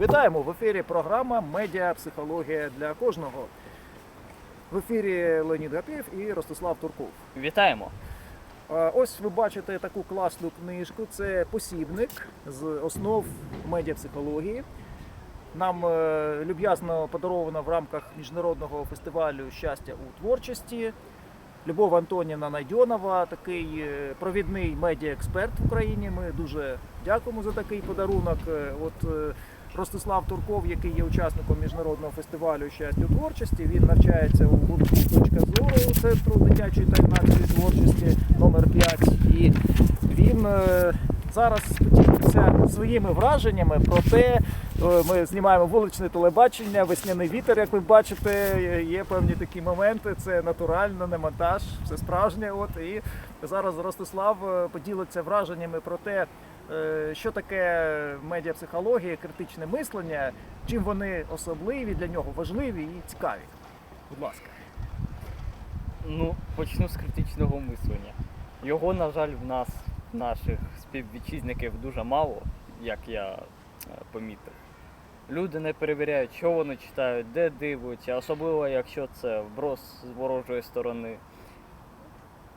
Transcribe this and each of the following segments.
Вітаємо в ефірі програма Медіапсихологія для кожного. В ефірі Леонід Гапєв і Ростислав Турков. Вітаємо! Ось ви бачите таку класну книжку. Це посібник з основ медіапсихології. Нам е, люб'язно подаровано в рамках міжнародного фестивалю щастя у творчості. Любов Антоніна Найдьонова, такий е, провідний медіаексперт в Україні. Ми дуже дякуємо за такий подарунок. Е, От Ростислав Турков, який є учасником міжнародного фестивалю щастя творчості, він навчається у гуртку «Точка зору» центру дитячої та юнацької творчості номер 5 І він е, зараз поділиться своїми враженнями про те, е, ми знімаємо вуличне телебачення, весняний вітер, як ви бачите, є певні такі моменти. Це натурально, не монтаж, все справжнє. От і зараз Ростислав е, поділиться враженнями про те, що таке медіапсихологія, критичне мислення, чим вони особливі для нього, важливі і цікаві. Будь ласка. Ну, почну з критичного мислення. Його, на жаль, в нас, наших співвітчизників, дуже мало, як я е, помітив. Люди не перевіряють, що вони читають, де дивляться, особливо якщо це вброс з ворожої сторони.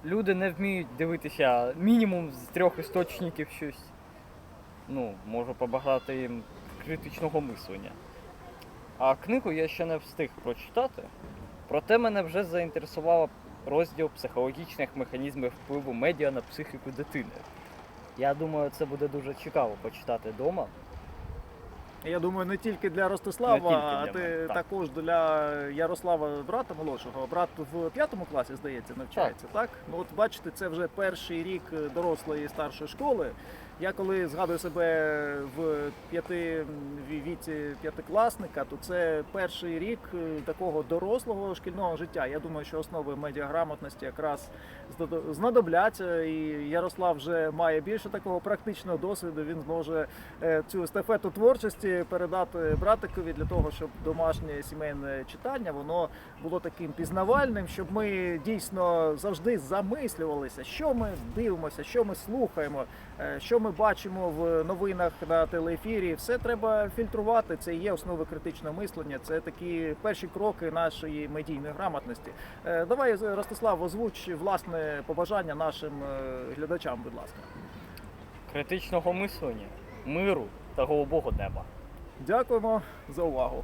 Люди не вміють дивитися мінімум з трьох істочників щось. Ну, можу побагати їм критичного мислення. А книгу я ще не встиг прочитати. Проте мене вже заінтересував розділ психологічних механізмів впливу медіа на психіку дитини. Я думаю, це буде дуже цікаво почитати вдома. Я думаю, не тільки для Ростислава, Не тільки а ти так. також для Ярослава, брата молодшого. Брат в п'ятому класі, здається, навчається, так? Ну от бачите, це вже перший рік дорослої старшої школи. Я коли згадую себе в п'яти віці п'ятикласника, то це перший рік е, такого дорослого шкільного життя. Я думаю, що основи медіаграмотності якраз знадобляться. І Ярослав вже має більше такого практичного досвіду. Він зможе е, цю естафету творчості передати братикові для того, щоб домашнє сімейне читання воно було таким пізнавальним, щоб ми дійсно завжди замислювалися, що ми дивимося, що ми слухаємо, е, що ми бачимо в новинах на телеефірі. Все треба фільтрувати. Це і є основи критичного мислення. Це такі перші кроки нашої медійної грамотності. Е, Давай Ростислав, озвуч власне побажання нашим е, глядачам, будь ласка. Критичного мислення, миру та голубого неба. Дякуємо за увагу.